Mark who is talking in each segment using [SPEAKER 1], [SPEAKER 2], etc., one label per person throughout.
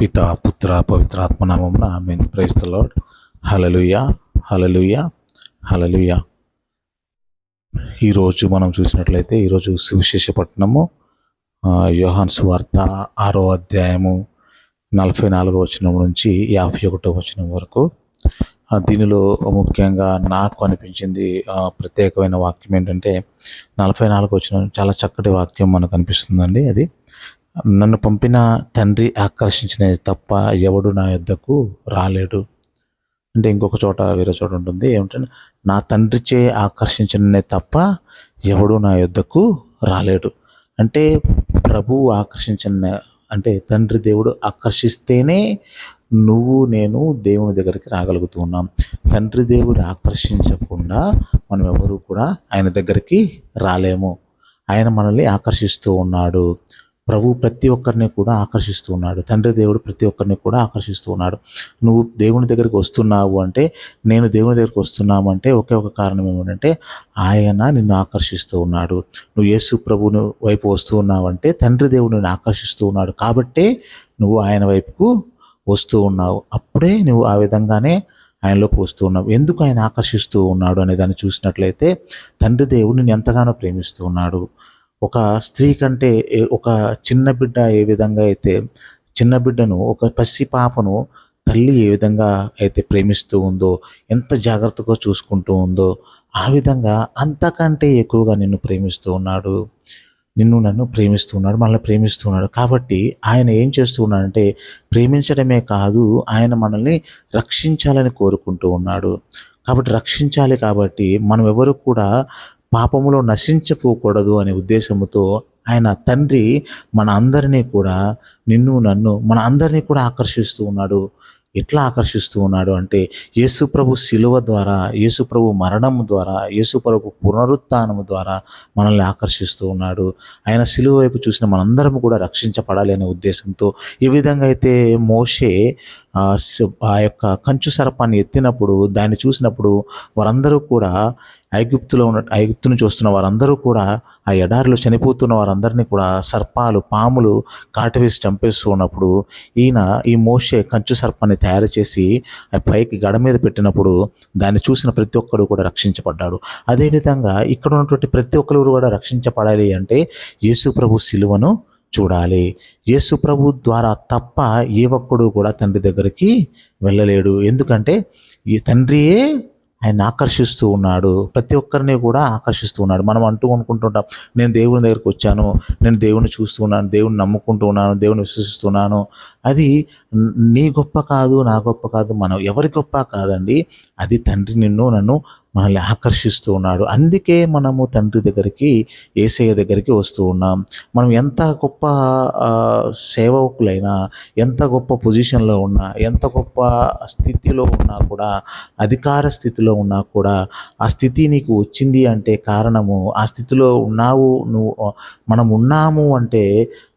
[SPEAKER 1] పిత పుత్ర పవిత్రాత్మ mean amen. Praise the lord hallelujah hallelujah hallelujah ఈరోజు మనం చూసినట్లయితే ఈరోజు సువిశేషపట్నము ఆ, యోహాన్ సువార్త ఆరో అధ్యాయము నలభై నాలుగో వచనం నుంచి యాభై ఒకటో వచనం వరకు. దీనిలో ముఖ్యంగా నాకు అనిపించింది ప్రత్యేకమైన వాక్యం ఏంటంటే నలభై నాలుగు వచ్చిన చాలా చక్కటి వాక్యం మనకు అనిపిస్తుందండి అది. నన్ను పంపిన తండ్రి ఆకర్షించిన తప్ప ఎవడు నా యొద్దకు రాలేడు. అంటే ఇంకొక చోట వేరే చోట ఉంటుంది. ఏమిటంటే నా తండ్రిచే ఆకర్షించిననే తప్ప ఎవడు నా యొద్దకు రాలేడు. అంటే ప్రభువు ఆకర్షించిన అంటే తండ్రి దేవుడు ఆకర్షిస్తేనే నువ్వు నేను దేవుని దగ్గరికి రాగలుగుతూ ఉన్నాం. తండ్రి దేవుడు ఆకర్షించకుండా మనం ఎవరు కూడా ఆయన దగ్గరికి రాలేము. ఆయన మనల్ని ఆకర్షిస్తూ ఉన్నాడు. ప్రభు ప్రతి ఒక్కరిని కూడా ఆకర్షిస్తూ ఉన్నాడు. తండ్రి దేవుడు ప్రతి ఒక్కరిని కూడా ఆకర్షిస్తూ ఉన్నాడు. నువ్వు దేవుని దగ్గరికి వస్తున్నావు అంటే నేను దేవుని దగ్గరికి వస్తున్నాము అంటే ఒకే ఒక కారణం ఏమిటంటే ఆయన నిన్ను ఆకర్షిస్తూ ఉన్నాడు. నువ్వు యేసు ప్రభుని వైపు వస్తూ ఉన్నావంటే తండ్రి దేవుడు నిన్ను ఆకర్షిస్తూ ఉన్నాడు. కాబట్టే నువ్వు ఆయన వైపుకు వస్తూ ఉన్నావు. అప్పుడే నువ్వు ఆ విధంగానే ఆయనలోకి వస్తూ ఉన్నావు. ఎందుకు ఆయన ఆకర్షిస్తూ ఉన్నాడు అనే దాన్ని చూసినట్లయితే తండ్రి దేవుడు నిన్ను ఎంతగానో ప్రేమిస్తూ ఉన్నాడు. ఒక స్త్రీ కంటే ఒక చిన్న బిడ్డ ఏ విధంగా అయితే చిన్న బిడ్డను ఒక పసి పాపను తల్లి ఏ విధంగా అయితే ప్రేమిస్తూ ఉందో ఎంత జాగ్రత్తగా చూసుకుంటూ ఉందో ఆ విధంగా అంతకంటే ఎక్కువగా నిన్ను ప్రేమిస్తూ ఉన్నాడు. నిన్ను నన్ను ప్రేమిస్తూ ఉన్నాడు మనల్ని ప్రేమిస్తూ ఉన్నాడు. కాబట్టి ఆయన ఏం చేస్తూ ఉన్నాడంటే ప్రేమించడమే కాదు ఆయన మనల్ని రక్షించాలని కోరుకుంటూ ఉన్నాడు. కాబట్టి రక్షించాలి కాబట్టి మనం ఎవరు కూడా పాపములో నశించకూడదు అనే ఉద్దేశంతో ఆయన తండ్రి మన అందరినీ కూడా నిన్ను నన్ను మన అందరినీ కూడా ఆకర్షిస్తూ ఉన్నాడు. ఎట్లా ఆకర్షిస్తూ ఉన్నాడు అంటే యేసుప్రభు శిలువ ద్వారా యేసుప్రభు మరణము ద్వారా యేసుప్రభు పునరుత్నము ద్వారా మనల్ని ఆకర్షిస్తూ ఉన్నాడు. ఆయన శిలువ వైపు చూసిన మనందరం కూడా రక్షించబడాలి అనే ఉద్దేశంతో ఈ విధంగా అయితే మోషే ఆ ఆ యొక్క కంచు సర్పాన్ని ఎత్తినప్పుడు దాన్ని చూసినప్పుడు వారందరూ కూడా ఐగుప్తులో ఉన్న ఐగుప్తును చూస్తున్న వారందరూ కూడా ఆ ఎడారిలో చనిపోతున్న వారందరినీ కూడా సర్పాలు పాములు కాటవేసి చంపేస్తూ ఉన్నప్పుడు ఈయన ఈ మోషే కంచు సర్పాన్ని తయారు చేసి ఆ పైకి గడ మీద పెట్టినప్పుడు దాన్ని చూసిన ప్రతి ఒక్కడు కూడా రక్షించబడ్డాడు. అదేవిధంగా ఇక్కడ ఉన్నటువంటి ప్రతి ఒక్కరు కూడా రక్షించబడాలి అంటే యేసు ప్రభు శిలువను చూడాలి. యేసు ప్రభు ద్వారా తప్ప ఏ ఒక్కడు కూడా తండ్రి దగ్గరికి వెళ్ళలేడు. ఎందుకంటే ఈ తండ్రియే ఆయన ఆకర్షిస్తూ ఉన్నాడు. ప్రతి ఒక్కరిని కూడా ఆకర్షిస్తూ ఉన్నాడు. మనం అంటూ అనుకుంటుంటాం నేను దేవుని దగ్గరికి వచ్చాను నేను దేవుని చూస్తూ ఉన్నాను దేవుని నమ్ముకుంటూ ఉన్నాను దేవుని విశ్వసిస్తున్నాను. అది నీ గొప్ప కాదు నా గొప్ప కాదు మనం ఎవరి గొప్ప కాదండి. అది తండ్రి నిన్ను నన్ను మనల్ని ఆకర్షిస్తూ ఉన్నాడు. అందుకే మనము తండ్రి దగ్గరికి ఏసయ్య దగ్గరికి వస్తూ ఉన్నాం. మనం ఎంత గొప్ప సేవకులైనా ఎంత గొప్ప పొజిషన్లో ఉన్నా ఎంత గొప్ప స్థితిలో ఉన్నా కూడా అధికార స్థితిలో ఉన్నా కూడా ఆ స్థితి నీకు వచ్చింది అంటే కారణము ఆ స్థితిలో ఉన్నావు నువ్వు మనం ఉన్నాము అంటే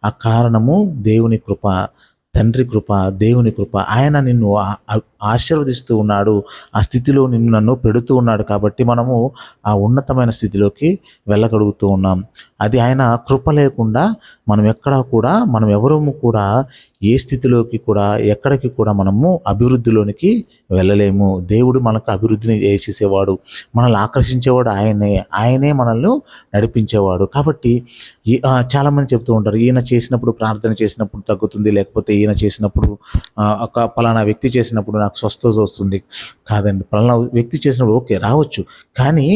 [SPEAKER 1] ఆ కారణము దేవుని కృప తండ్రి కృప దేవుని కృప. ఆయన నిన్ను ఆశీర్వదిస్తూ ఉన్నాడు. ఆ స్థితిలో నిన్ను నన్ను పెడుతూ ఉన్నాడు కాబట్టి మనము ఆ ఉన్నతమైన స్థితిలోకి వెళ్ళగలుగుతూ ఉన్నాం. అది ఆయన కృప లేకుండా మనం ఎక్కడా కూడా మనం ఎవరము కూడా ఏ స్థితిలోకి కూడా ఎక్కడికి కూడా మనము అభివృద్ధిలోనికి వెళ్ళలేము. దేవుడు మనకు అభివృద్ధిని చేసేవాడు. మనల్ని ఆకర్షించేవాడు ఆయనే. ఆయనే మనల్ని నడిపించేవాడు. కాబట్టి ఈ- చాలామంది చెప్తూ ఉంటారు ఈయన చేసినప్పుడు ప్రార్థన చేసినప్పుడు తగ్గుతుంది లేకపోతే ఈయన చేసినప్పుడు ఒక పలానా వ్యక్తి చేసినప్పుడు నాకు స్వస్థత వస్తుంది. కాదండి పలానా వ్యక్తి చేసినప్పుడు ఓకే రావచ్చు. కానీ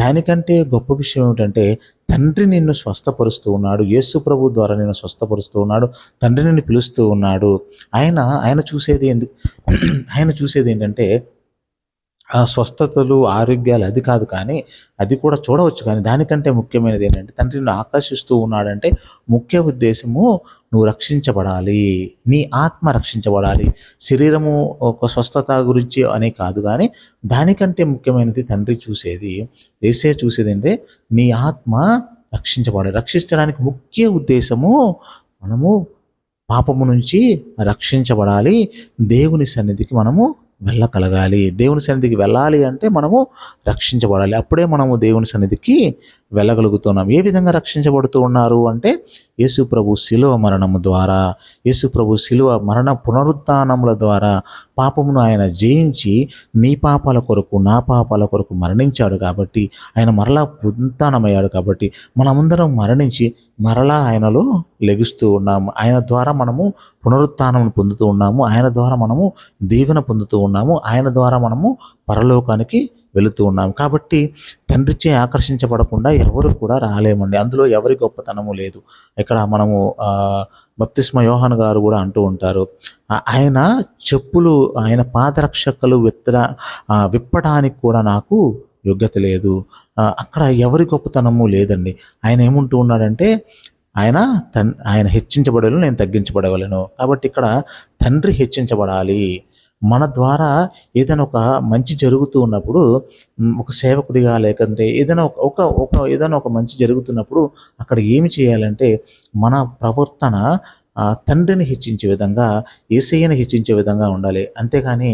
[SPEAKER 1] దానికంటే గొప్ప విషయం ఏమిటంటే తండ్రి నిన్ను స్వస్థపరుస్తూ ఉన్నాడు యేసు ప్రభు ద్వారా నిన్ను స్వస్థపరుస్తూ ఉన్నాడు తండ్రి నిన్ను పిలుస్తూ ఉన్నాడు. ఆయన ఆయన చూసేది ఎందుకు ఆయన చూసేది ఏంటంటే స్వస్థతలు ఆరోగ్యాలు అది కాదు కానీ అది కూడా చూడవచ్చు. కానీ దానికంటే ముఖ్యమైనది ఏంటంటే తండ్రి నిన్ను ఆకర్షిస్తూ ఉన్నాడంటే ముఖ్య ఉద్దేశము నువ్వు రక్షించబడాలి. నీ ఆత్మ రక్షించబడాలి. శరీరము ఒక స్వస్థత గురించి అనే కాదు కానీ దానికంటే ముఖ్యమైనది తండ్రి చూసేది వేసే చూసేది అంటే నీ ఆత్మ రక్షించబడాలి. రక్షించడానికి ముఖ్య ఉద్దేశము మనము పాపము నుంచి రక్షించబడాలి. దేవుని సన్నిధికి మనము వెళ్ళగలగాలి దేవుని సన్నిధికి వెళ్ళాలి అంటే మనము రక్షించబడాలి. అప్పుడే మనము దేవుని సన్నిధికి వెళ్ళగలుగుతున్నాం. ఏ విధంగా రక్షించబడుతూ ఉన్నారు అంటే యేసు ప్రభు శిలువ మరణము ద్వారా యేసు ప్రభు శిలువ మరణ పునరుత్నముల ద్వారా పాపమును ఆయన జయించి నీ పాపాల కొరకు నా పాపాల కొరకు మరణించాడు కాబట్టి ఆయన మరలా పునరుత్నమయ్యాడు కాబట్టి మనమందరం మరణించి మరలా ఆయనలో లెగుస్తూ ఉన్నాము. ఆయన ద్వారా మనము పునరుత్నం పొందుతూ ఉన్నాము. ఆయన ద్వారా మనము దీవెన పొందుతూ ఉన్నాము. ఆయన ద్వారా మనము పరలోకానికి వెళుతూ ఉన్నాము కాబట్టి తండ్రిచే ఆకర్షించబడకుండా ఎవరు కూడా రాలేమండి. అందులో ఎవరి గొప్పతనము లేదు. ఇక్కడ మనము బప్తిస్మ యోహన్ గారు కూడా అంటూ ఉంటారు. ఆయన చెప్పులు ఆయన పాదరక్షకలు విత్తన విప్పడానికి కూడా నాకు యోగ్యత లేదు. అక్కడ ఎవరి గొప్పతనము లేదండి. ఆయన ఏముంటూ ఉన్నాడంటే ఆయన తన్ ఆయన హెచ్చించబడలను నేను తగ్గించబడవలను కాబట్టి ఇక్కడ తండ్రి హెచ్చించబడాలి. మన ద్వారా ఏదైనా ఒక మంచి జరుగుతూ ఉన్నప్పుడు ఒక సేవకుడిగా లేకంటే ఏదైనా ఒక- ఒక ఒక ఏదైనా ఒక మంచి జరుగుతున్నప్పుడు అక్కడ ఏమి చేయాలంటే మన ప్రవర్తన తండ్రిని హెచ్చించే విధంగా ఏసయ్యని హెచ్చించే విధంగా ఉండాలి. అంతేగాని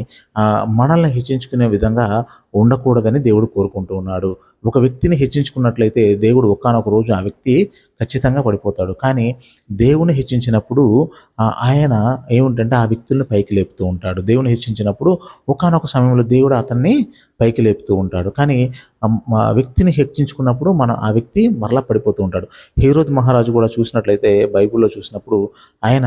[SPEAKER 1] మనల్ని హెచ్చించుకునే విధంగా ఉండకూడదని దేవుడు కోరుకుంటూ ఉన్నాడు. ఒక వ్యక్తిని హెచ్చించుకున్నట్లయితే దేవుడు ఒకానొక రోజు ఆ వ్యక్తి ఖచ్చితంగా పడిపోతాడు. కానీ దేవుని హెచ్చించినప్పుడు ఆయన ఏముంటంటే ఆ వ్యక్తుల్ని పైకి లేపుతూ ఉంటాడు. దేవుని హెచ్చించినప్పుడు ఒకానొక సమయంలో దేవుడు అతన్ని పైకి లేపుతూ ఉంటాడు. కానీ ఆ వ్యక్తిని హెచ్చించుకున్నప్పుడు మన ఆ వ్యక్తి మరలా పడిపోతూ ఉంటాడు. హీరోద్ మహారాజు కూడా చూసినట్లయితే బైబిల్లో చూసినప్పుడు ఆయన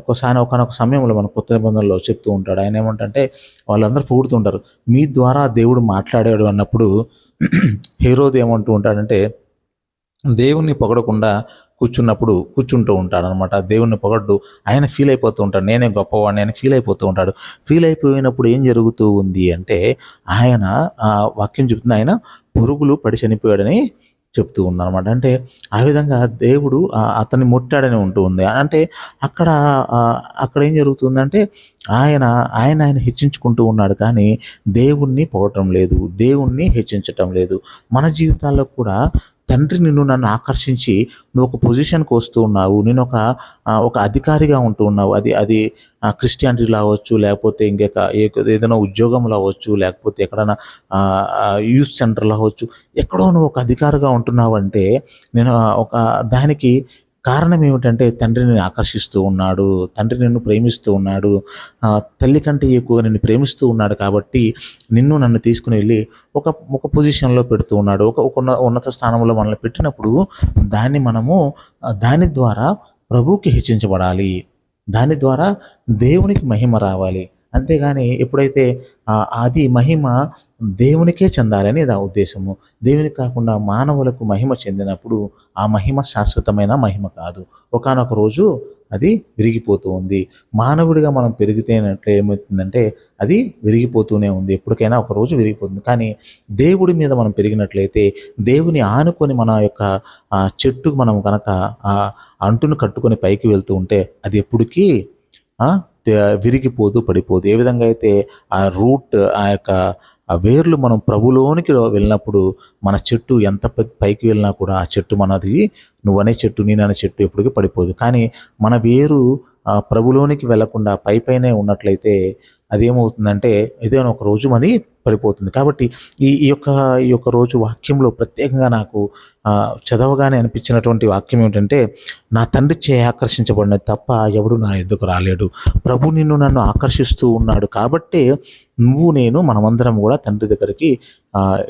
[SPEAKER 1] ఒకసారి ఒకనొక సమయంలో మన కొత్త నిబంధనలో చెప్తూ ఉంటాడు. ఆయన ఏమంటే వాళ్ళందరూ పొగుడుతుంటారు మీ ద్వారా దేవుడు మాట్లాడాడు అన్నప్పుడు హీరోది ఏమంటూ ఉంటాడంటే దేవుణ్ణి పొగడకుండా కూర్చున్నప్పుడు కూర్చుంటూ ఉంటాడు అనమాట దేవుణ్ణి పొగడ్డు ఆయన ఫీల్ అయిపోతూ ఉంటాడు. నేనే గొప్పవాడిని ఆయన ఫీల్ అయిపోతూ ఉంటాడు. ఫీల్ అయిపోయినప్పుడు ఏం జరుగుతూ ఉంది అంటే ఆయన ఆ వాక్యం చెబుతుంది ఆయన పురుగులు పడి చనిపోయాడని చెప్తూ ఉందన్నమాట అంటే ఆ విధంగా దేవుడు అతన్ని ముట్టాడని ఉంటూ ఉంది. అంటే అక్కడ అక్కడ ఏం జరుగుతుందంటే ఆయన ఆయన ఆయన హెచ్చించుకుంటూ ఉన్నాడు కానీ దేవుణ్ణి పోవటం లేదు. దేవుణ్ణి హెచ్చించటం లేదు. మన జీవితాల్లో కూడా తండ్రి నిన్ను నన్ను ఆకర్షించి నువ్వు ఒక పొజిషన్కి వస్తూ ఉన్నావు. నేను ఒక ఒక అధికారిగా ఉంటూ ఉన్నావు. అది అది క్రిస్టియానిటీలో అవ్వచ్చు లేకపోతే ఇంకొక ఏదైనా ఉద్యోగంలో అవ్వచ్చు లేకపోతే ఎక్కడైనా యూత్ సెంటర్లో అవ్వచ్చు. ఎక్కడో నువ్వు ఒక అధికారిగా ఉంటున్నావు అంటే నేను ఒక దానికి కారణం ఏమిటంటే తండ్రి ఆకర్షిస్తూ ఉన్నాడు తండ్రి నిన్ను ప్రేమిస్తూ ఉన్నాడు తల్లి కంటే ఎక్కువగా నిన్ను ప్రేమిస్తూ ఉన్నాడు కాబట్టి నిన్ను నన్ను తీసుకుని వెళ్ళి ఒక ఒక పొజిషన్లో పెడుతూ ఉన్నాడు. ఒక ఉన్న- ఉన్నత స్థానంలో మనల్ని పెట్టినప్పుడు దాన్ని మనము దాని ద్వారా ప్రభువుకి హెచ్చించబడాలి. దాని ద్వారా దేవునికి మహిమ రావాలి. అంతేగాని ఎప్పుడైతే అది మహిమ దేవునికే చెందాలని నా ఉద్దేశము. దేవునికి కాకుండా మానవులకు మహిమ చెందినప్పుడు ఆ మహిమ శాశ్వతమైన మహిమ కాదు. ఒకానొక రోజు అది విరిగిపోతూ ఉంది. మానవుడిగా మనం పెరిగితేనట్లు ఏమవుతుందంటే అది విరిగిపోతూనే ఉంది. ఎప్పటికైనా ఒక రోజు విరిగిపోతుంది. కానీ దేవుడి మీద మనం పెరిగినట్లయితే దేవుని ఆనుకొని మన యొక్క చెట్టు మనం కనుక ఆ అంటును కట్టుకొని పైకి వెళ్తూ ఉంటే అది ఎప్పటికీ విరిగిపోదు పడిపోదు. ఏ విధంగా అయితే ఆ రూట్ ఆ యొక్క ఆ వేర్లు మనం ప్రభులోనికి వెళ్ళినప్పుడు మన చెట్టు ఎంత పై- పైకి వెళ్ళినా కూడా ఆ చెట్టు మనది నువ్వనే చెట్టు నేననే చెట్టు ఎప్పటికీ పడిపోదు. కానీ మన వేరు ఆ ప్రభులోనికి వెళ్ళకుండా పై పైనే ఉన్నట్లయితే అదేమవుతుందంటే ఏదైనా ఒక రోజు మనది పడిపోతుంది. కాబట్టి ఈ ఈ యొక్క ఈ యొక్క రోజు వాక్యంలో ప్రత్యేకంగా నాకు చదవగానే అనిపించినటువంటి వాక్యం ఏమిటంటే నా తండ్రి చే ఆకర్షించబడిన తప్ప ఎవడు నా ఎద్దుకు రాలేడు? ప్రభు నిన్ను నన్ను ఆకర్షిస్తూ ఉన్నాడు. కాబట్టే నువ్వు నేను మనమందరం కూడా తండ్రి దగ్గరికి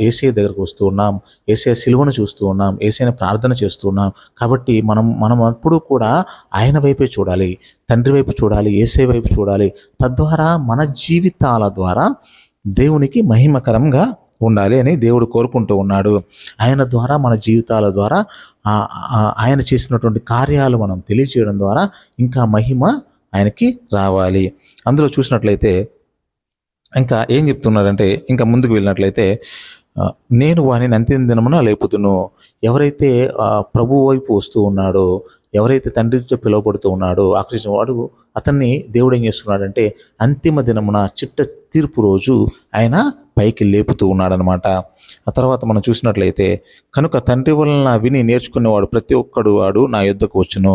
[SPEAKER 1] ఏసీ దగ్గరకు వస్తూ ఉన్నాం. ఏసే సిలువను చూస్తూ ఉన్నాం. ఏసైన ప్రార్థన చేస్తూ ఉన్నాం. కాబట్టి మనం మనం అప్పుడు కూడా ఆయన వైపే చూడాలి. తండ్రి వైపు చూడాలి. ఏసే వైపు చూడాలి. తద్వారా మన జీవితాల ద్వారా దేవునికి మహిమకరంగా ఉండాలి అని దేవుడు కోరుకుంటూ ఉన్నాడు. ఆయన ద్వారా మన జీవితాల ద్వారా ఆయన చేసినటువంటి కార్యాలు మనం తెలియచేయడం ద్వారా ఇంకా మహిమ ఆయనకి రావాలి. అందులో చూసినట్లయితే ఇంకా ఏం చెప్తున్నారంటే ఇంకా ముందుకు వెళ్ళినట్లయితే నేను వాని అంత్యం దినమున లేపుతును ఎవరైతే ప్రభు వైపు వస్తూ ఉన్నాడో ఎవరైతే తండ్రితో పిలువబడుతూ ఉన్నాడో ఆకర్షించిన వాడు అతన్ని దేవుడు ఏం చేస్తున్నాడంటే అంతిమ దినమున చిట్ట తీర్పు రోజు ఆయన పైకి లేపుతూ ఉన్నాడనమాట ఆ తర్వాత మనం చూసినట్లయితే కనుక తండ్రి వలన విని నేర్చుకునేవాడు ప్రతి ఒక్కడు వాడు నా యుద్ధకు వచ్చును.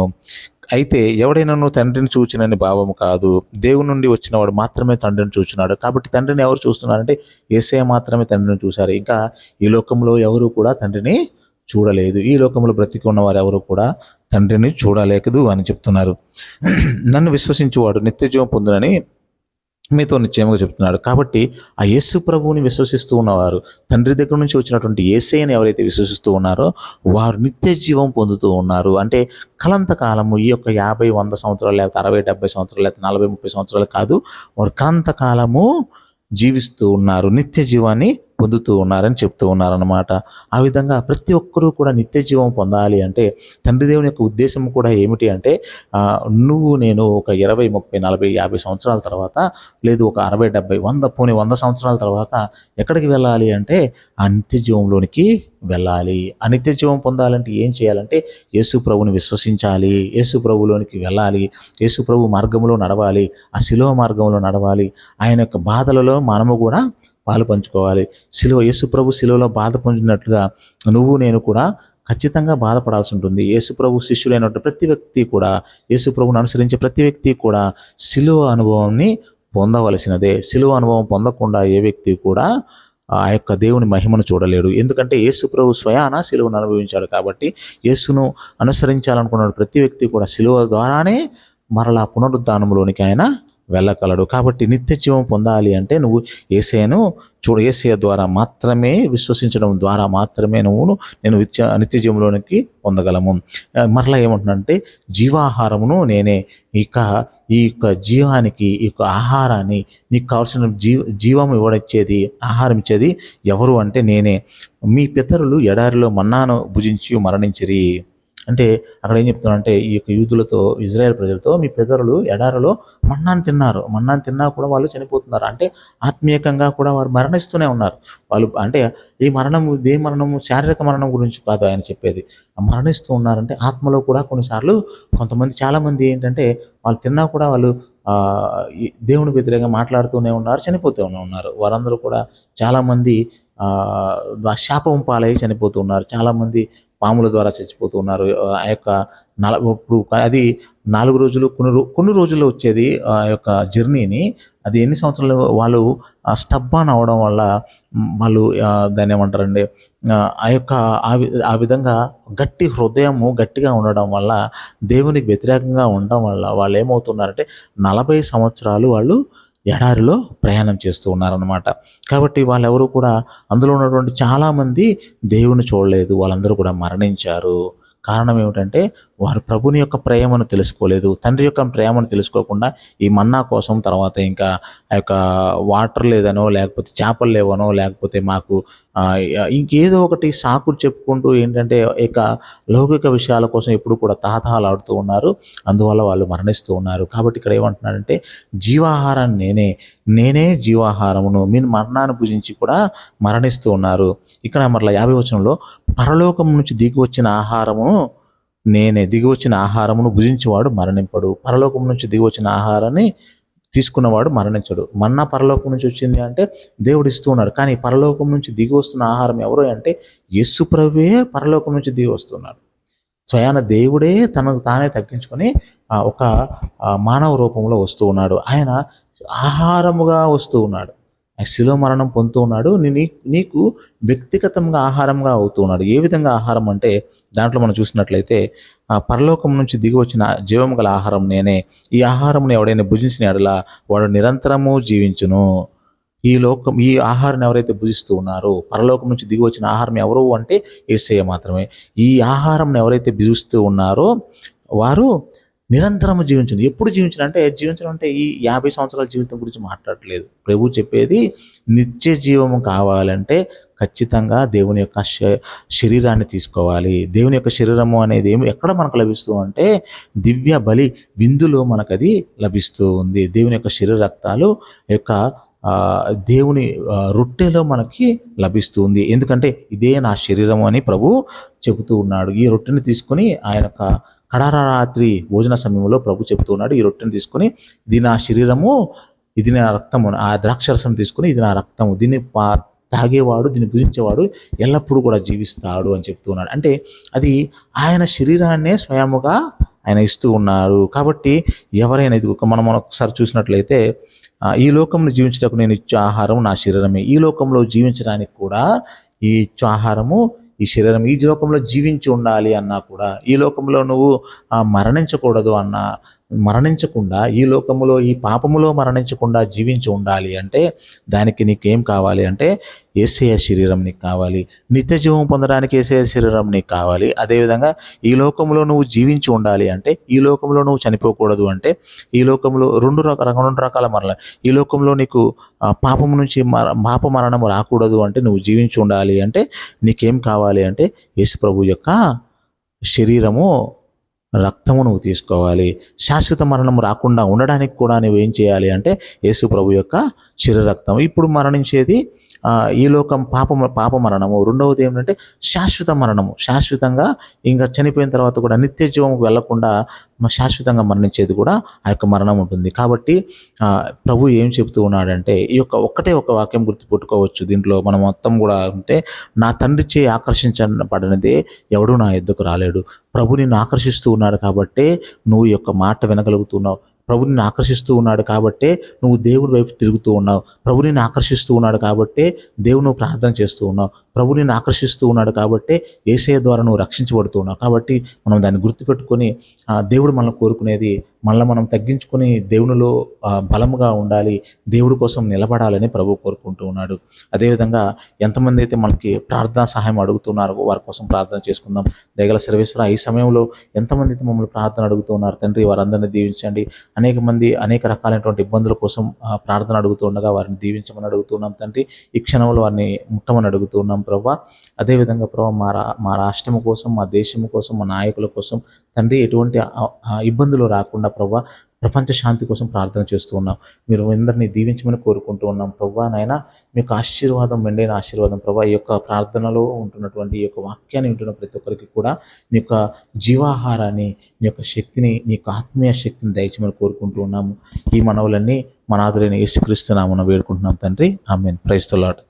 [SPEAKER 1] అయితే ఎవడైనాను తండ్రిని చూచినని భావము కాదు. దేవుని నుండి వచ్చినవాడు మాత్రమే తండ్రిని చూచున్నాడు కాబట్టి తండ్రిని ఎవరు చూస్తున్నారంటే ఏసే మాత్రమే తండ్రిని చూశారు. ఇంకా ఈ లోకంలో ఎవరు కూడా తండ్రిని చూడలేదు. ఈ లోకంలో బ్రతికి ఉన్నవారు ఎవరు కూడా తండ్రిని చూడలేకదు అని చెప్తున్నారు. నన్ను విశ్వసించువాడు నిత్యజీవం పొందునని మీతో నిశ్చయంగా చెప్తున్నాడు. కాబట్టి ఆ యేసు ప్రభువుని విశ్వసిస్తూ ఉన్నవారు తండ్రి దగ్గర నుంచి వచ్చినటువంటి ఏసైని ఎవరైతే విశ్వసిస్తూ ఉన్నారో వారు నిత్య జీవం పొందుతూ ఉన్నారు. అంటే కలంత కాలము ఈ యొక్క యాభై వంద సంవత్సరాలు లేకపోతే అరవై డెబ్బై సంవత్సరాలు లేకపోతే నలభై ముప్పై సంవత్సరాలు కాదు వారు కలంత కాలము జీవిస్తూ ఉన్నారు. నిత్య జీవాన్ని పొందుతూ ఉన్నారని చెప్తూ ఉన్నారనమాట ఆ విధంగా ప్రతి ఒక్కరూ కూడా నిత్య జీవం పొందాలి అంటే తండ్రి దేవుని యొక్క ఉద్దేశం కూడా ఏమిటి అంటే నువ్వు నేను ఒక ఇరవై ముప్పై నలభై యాభై సంవత్సరాల తర్వాత లేదు ఒక అరవై డెబ్బై వంద పోనీ వంద సంవత్సరాల తర్వాత ఎక్కడికి వెళ్ళాలి అంటే ఆ నిత్య జీవంలోనికి వెళ్ళాలి. ఆ నిత్య జీవం పొందాలంటే ఏం చేయాలంటే యేసు ప్రభుని విశ్వసించాలి. యేసు ప్రభులోనికి వెళ్ళాలి. యేసు ప్రభు మార్గంలో నడవాలి. ఆ శిలువ మార్గంలో నడవాలి. ఆయన యొక్క బాధలలో మనము కూడా పాలు పంచుకోవాలి. శిలువ యేసుప్రభు సిలువలో శిలువలో బాధ పొందినట్లుగా నువ్వు నేను కూడా ఖచ్చితంగా బాధపడాల్సి ఉంటుంది. యేసుప్రభు శిష్యులైనటువంటి ప్రతి వ్యక్తి కూడా యేసుప్రభుని అనుసరించే ప్రతి వ్యక్తి కూడా శిలువ అనుభవాన్ని పొందవలసినదే. శిలువ అనుభవం పొందకుండా ఏ వ్యక్తి కూడా ఆ యొక్క దేవుని మహిమను చూడలేడు. ఎందుకంటే యేసు ప్రభు స్వయాన శిలువను అనుభవించాడు కాబట్టి యేసును అనుసరించాలనుకున్న ప్రతి వ్యక్తి కూడా శిలువ ద్వారానే మరలా పునరుద్ధానంలోనికి ఆయన వెళ్ళగలడు. కాబట్టి నిత్య జీవం పొందాలి అంటే నువ్వు ఏసయను చూడ ఏసయ ద్వారా మాత్రమే విశ్వసించడం ద్వారా మాత్రమే నువ్వు నేను నిత్య నిత్య జీవంలోనికి పొందగలము. మరలా ఏమంటున్నంటే జీవాహారమును నేనే ఇక ఈ యొక్క జీవానికి ఈ యొక్క ఆహారాన్ని నీకు కావాల్సిన జీవ జీవం ఇవ్వడిచ్చేది ఆహారం ఇచ్చేది ఎవరు అంటే నేనే. మీ పితరులు ఎడారిలో మన్నాను భుజించి మరణించిరి. అంటే అక్కడ ఏం చెప్తున్నారంటే ఈ యొక్క యూదులతో ఇజ్రాయెల్ ప్రజలతో మీ పెదరులు ఎడారలో మన్నాను తిన్నారు. మన్నాను తిన్నా కూడా వాళ్ళు చనిపోతున్నారు. అంటే ఆత్మీయకంగా కూడా వారు మరణిస్తూనే ఉన్నారు. వాళ్ళు అంటే ఈ మరణము దే మరణము శారీరక మరణం గురించి కాదు ఆయన చెప్పేది. మరణిస్తూ ఉన్నారంటే ఆత్మలో కూడా కొన్నిసార్లు కొంతమంది చాలామంది ఏంటంటే వాళ్ళు తిన్నా కూడా వాళ్ళు దేవుని వ్యతిరేకంగా మాట్లాడుతూనే ఉన్నారు చనిపోతూనే ఉన్నారు. వారందరూ కూడా చాలామంది శాపం పాలై చనిపోతూ ఉన్నారు. చాలామంది పాముల ద్వారా చచ్చిపోతూ ఉన్నారు. ఆ యొక్క నల ఇప్పుడు అది నాలుగు రోజులు కొన్ని రో కొన్ని రోజుల్లో వచ్చేది ఆ యొక్క జర్నీని. అది ఎన్ని సంవత్సరాలు వాళ్ళు స్టబ్బాన్ అవడం వల్ల వాళ్ళు దాన్ని ఏమంటారండి ఆ, యొక్క ఆ వి- ఆ విధంగా గట్టి హృదయము గట్టిగా ఉండడం వల్ల దేవునికి వ్యతిరేకంగా ఉండడం వల్ల వాళ్ళు ఏమవుతున్నారంటే నలభై సంవత్సరాలు వాళ్ళు ఎడారిలో ప్రయాణం చేస్తూ ఉన్నారనమాట కాబట్టి వాళ్ళెవరు కూడా అందులో ఉన్నటువంటి చాలామంది దేవుని చూడలేదు. వాళ్ళందరూ కూడా మరణించారు. కారణం ఏమిటంటే వారు ప్రభుని యొక్క ప్రేమను తెలుసుకోలేదు తండ్రి యొక్క ప్రేమను తెలుసుకోకుండా ఈ మన్నా కోసం తర్వాత ఇంకా ఆ యొక్క వాటర్ లేదనో లేకపోతే చేపలు లేవనో లేకపోతే మాకు ఇంకేదో ఒకటి సాకులు చెప్పుకుంటూ ఏంటంటే ఇక లౌకిక విషయాల కోసం ఎప్పుడు కూడా తహతహలాడుతూ ఉన్నారు. అందువల్ల వాళ్ళు మరణిస్తూ ఉన్నారు. కాబట్టి ఇక్కడ ఏమంటున్నారంటే జీవాహారాన్ని నేనే నేనే జీవాహారమును మీరు మరణాన్ని భుజించి కూడా మరణిస్తూ ఉన్నారు. ఇక్కడ మరలా యాభై వచనంలో పరలోకం నుంచి దిగి వచ్చిన ఆహారమును నేనే దిగి వచ్చిన ఆహారమును భుజించేవాడు మరణింపడు. పరలోకం నుంచి దిగి వచ్చిన ఆహారాన్ని తీసుకున్నవాడు మరణించడు. మన్నా పరలోకం నుంచి వచ్చింది అంటే దేవుడు ఇస్తూ ఉన్నాడు. కానీ పరలోకం నుంచి దిగి వస్తున్న ఆహారం ఎవరు అంటే యస్సు ప్రభువే పరలోకం నుంచి దిగి వస్తున్నాడు స్వయాన దేవుడే తనకు తానే తగ్గించుకొని ఒక మానవ రూపంలో వస్తూ ఉన్నాడు. ఆయన ఆహారముగా వస్తూ ఉన్నాడు. శిలో మరణం పొందుతూ ఉన్నాడు. నీ- నీకు వ్యక్తిగతంగా ఆహారంగా అవుతూ ఉన్నాడు. ఏ విధంగా ఆహారం అంటే దాంట్లో మనం చూసినట్లయితే ఆ పరలోకం నుంచి దిగి వచ్చిన జీవం గల ఆహారం నేనే. ఈ ఆహారం ఎవడైనా భుజించిన ఎడలా వాడు నిరంతరము జీవించును. ఈ లోకం ఈ ఆహారం ఎవరైతే భుజిస్తూ ఉన్నారో పరలోకం నుంచి దిగి వచ్చిన ఆహారం ఎవరు అంటే ఏసయ్య మాత్రమే. ఈ ఆహారం ఎవరైతే భుజిస్తూ ఉన్నారో వారు నిరంతరము జీవించండి. ఎప్పుడు జీవించడం అంటే జీవించడం అంటే ఈ యాభై సంవత్సరాల జీవితం గురించి మాట్లాడట్లేదు. ప్రభు చెప్పేది నిత్య జీవము కావాలంటే ఖచ్చితంగా దేవుని యొక్క శ- శరీరాన్ని తీసుకోవాలి. దేవుని యొక్క శరీరము అనేది ఏమి ఎక్కడ మనకు లభిస్తూ అంటే దివ్య బలి విందులో మనకు అది లభిస్తూ ఉంది. దేవుని యొక్క శరీర రక్తాలు యొక్క దేవుని రొట్టెలో మనకి లభిస్తుంది ఎందుకంటే ఇదే నా శరీరము అని ప్రభు చెబుతూ ఉన్నాడు. ఈ రొట్టెని తీసుకొని ఆయన యొక్క కడార రాత్రి భోజన సమయంలో ప్రభు చెబుతున్నాడు ఈ రొట్టెను తీసుకొని ఇది నా శరీరము ఇది నా రక్తము ఆ ద్రాక్షరసం తీసుకొని ఇది నా రక్తము దీన్ని పా తాగేవాడు దీన్ని భుజించేవాడు ఎల్లప్పుడూ కూడా జీవిస్తాడు అని చెప్తున్నాడు అంటే అది ఆయన శరీరాన్నే స్వయముగా ఆయన ఇస్తూ ఉన్నారు కాబట్టి ఎవరైనా ఇది ఒక- మనం ఒకసారి చూసినట్లయితే ఈ లోకంలో జీవించటకు నేను ఇచ్చే ఆహారం నా శరీరమే. ఈ లోకంలో జీవించడానికి కూడా ఈ ఇచ్చే ఆహారము ఈ శరీరం ఈ లోకంలో జీవించి ఉండాలి అన్నా కూడా ఈ లోకంలో నువ్వు ఆ, మరణించకూడదు అన్నా మరణించకుండా ఈ లోకములో ఈ పాపములో మరణించకుండా జీవించి ఉండాలి అంటే దానికి నీకేం కావాలి అంటే ఏసయ శరీరం నీకు కావాలి. నిత్య జీవం పొందడానికి ఏసయ శరీరం నీకు కావాలి. అదేవిధంగా ఈ లోకంలో నువ్వు జీవించి ఉండాలి అంటే ఈ లోకంలో నువ్వు చనిపోకూడదు అంటే ఈ లోకంలో రెండు రకాల రెండు రకాల మరణం ఈ లోకంలో నీకు పాపం నుంచి మర పాప మరణం రాకూడదు అంటే నువ్వు జీవించి ఉండాలి అంటే నీకేం కావాలి అంటే యేసు ప్రభు యొక్క శరీరము రక్తము నువ్వు తీసుకోవాలి. శాశ్వత మరణం రాకుండా ఉండడానికి కూడా నువ్వు ఏం చేయాలి అంటే యేసు ప్రభు యొక్క శరీర రక్తం ఇప్పుడు మరణించేది ఈ లోకం పాప పాప మరణము రెండవది ఏమిటంటే శాశ్వత మరణము. శాశ్వతంగా ఇంకా చనిపోయిన తర్వాత కూడా నిత్య జీవం వెళ్ళకుండా శాశ్వతంగా మరణించేది కూడా ఆ యొక్క మరణం ఉంటుంది. కాబట్టి ప్రభు ఏం చెబుతూ ఉన్నాడంటే ఈ యొక్క ఒక్కటే ఒక వాక్యం గుర్తుపెట్టుకోవచ్చు. దీంట్లో మనం మొత్తం కూడా ఉంటే నా తండ్రి చే ఆకర్షించబడినదే ఎవడు నా ఎద్దుకు రాలేడు. ప్రభు నిన్ను ఆకర్షిస్తూ ఉన్నాడు కాబట్టే నువ్వు ఈ యొక్క మాట వినగలుగుతున్నావు. ప్రభుని ఆకర్షిస్తూ ఉన్నాడు కాబట్టే నువ్వు దేవుడి వైపు తిరుగుతూ ఉన్నావు. ప్రభుని ఆకర్షిస్తూ ఉన్నాడు కాబట్టే దేవుని ప్రార్థన చేస్తూ ఉన్నావు. ప్రభు నేను ఆకర్షిస్తూ ఉన్నాడు కాబట్టి ఏసయ ద్వారా నువ్వు రక్షించబడుతూ ఉన్నావు కాబట్టి మనం దాన్ని గుర్తుపెట్టుకొని దేవుడు మనల్ని కోరుకునేది మనల్ని మనం తగ్గించుకొని దేవునిలో బలముగా ఉండాలి దేవుడి కోసం నిలబడాలని ప్రభు కోరుకుంటూ ఉన్నాడు. అదేవిధంగా ఎంతమంది అయితే మనకి ప్రార్థనా సహాయం అడుగుతున్నారో వారి కోసం ప్రార్థన చేసుకుందాం. దేగల సర్వేశ్వర ఈ సమయంలో ఎంతమంది అయితే మమ్మల్ని ప్రార్థన అడుగుతున్నారు తండ్రి వారందరినీ దీవించండి. అనేక మంది అనేక రకాలైనటువంటి ఇబ్బందుల కోసం ప్రార్థన అడుగుతుండగా వారిని దీవించమని అడుగుతున్నాం తండ్రి. ఈ క్షణంలో వారిని ముట్టమని అడుగుతున్నాం. ప్రభా. అదేవిధంగా ప్రభా మా రా మా రాష్ట్రం కోసం మా దేశం కోసం మా నాయకుల కోసం తండ్రి ఎటువంటి ఇబ్బందులు రాకుండా ప్రభా ప్రపంచ శాంతి కోసం ప్రార్థన చేస్తూ ఉన్నాం. మీరు అందరినీ దీవించమని కోరుకుంటూ ఉన్నాం ప్రభా. నాయన మీకు ఆశీర్వాదం మెండైన ఆశీర్వాదం ప్రభా. ఈ యొక్క ప్రార్థనలో ఉంటున్నటువంటి ఈ యొక్క వాక్యాన్ని వింటున్న ప్రతి ఒక్కరికి కూడా నీ యొక్క జీవాహారాన్ని నీ యొక్క శక్తిని నీ యొక్క ఆత్మీయ శక్తిని దయచమని కోరుకుంటూ ఉన్నాము. ఈ మనవులన్నీ మన ఆదరైన యేసుక్రీస్తు నామన వేడుకుంటున్నాం తండ్రి. ఆమెన్. ప్రైస్తలాట్